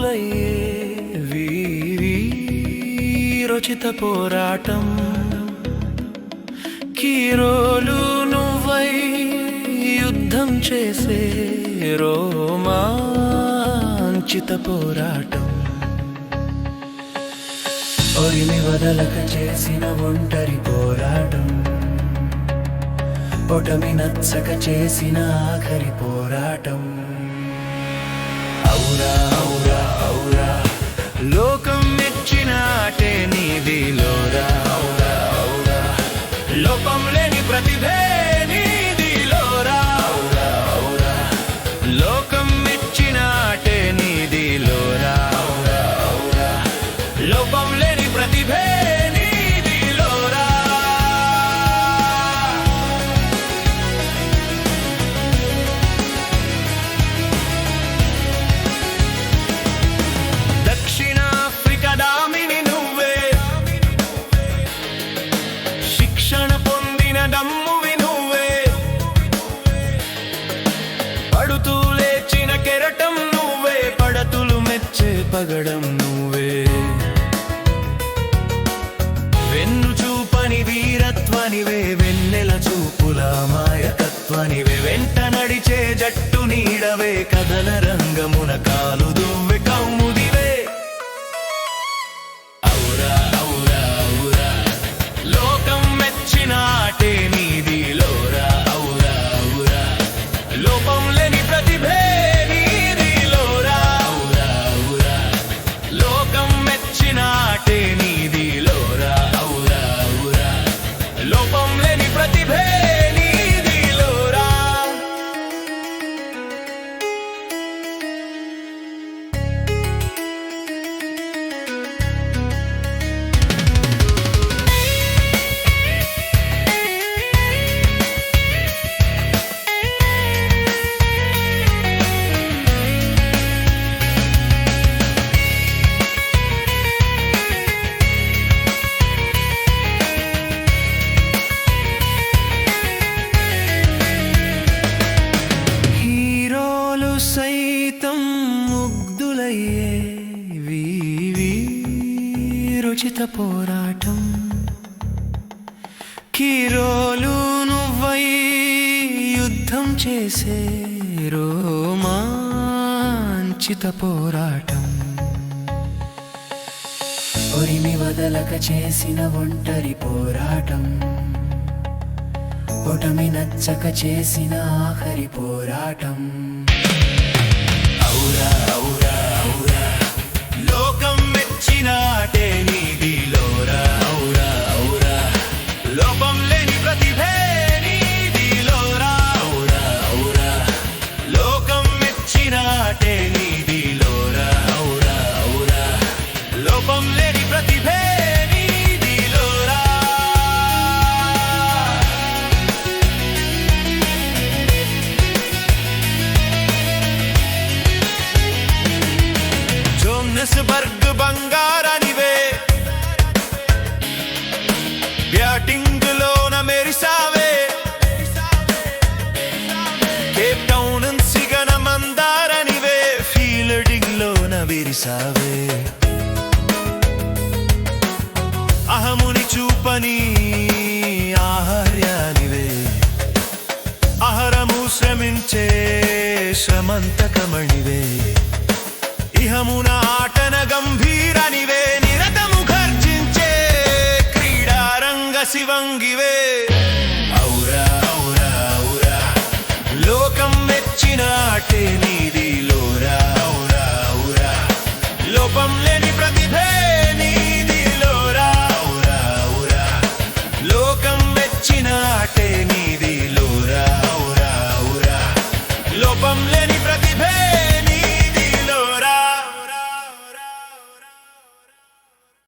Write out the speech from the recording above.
వీరులయ్యే పోరాటం. కీరోలు నువ్వై యుద్ధం చేసే రోమాంచిత పోరాటం. ఒరిని వదలక చేసిన ఒంటరి పోరాటం. పొటమి నచ్చక చేసిన ఆఖరి పోరాటం. అవురా pra viver. చెప్పగడం నువ్వే. వెన్ను చూపని వీరత్వనివే వెన్నెల చూపుల మాయకత్వనివే. వెంట నడిచే జట్టు నీడవే కథల రంగమున కాలు దువ్వె కౌము వీరుచిత పోరాటం. కీరోలు నువ్వై యుద్ధం చేసే రోమాంచిత పోరాటం. ఒరిమి వదలక చేసిన ఒంటరి పోరాటం. ఒటమి నచ్చక చేసిన ఆఖరి పోరాటం. ఔరా ఔరా. చేశావే అహముని చూపని ఆహార్యానివే అహరము శ్రమించే శ్రమంతకమణివే ఇహమున ఆటన గంభీరనివే నిరతము గర్జించే క్రీడారంగ శివంగివే ఔరా ఔరా ఔరా లోకం మెచ్చిన ఆటే నీది లోరా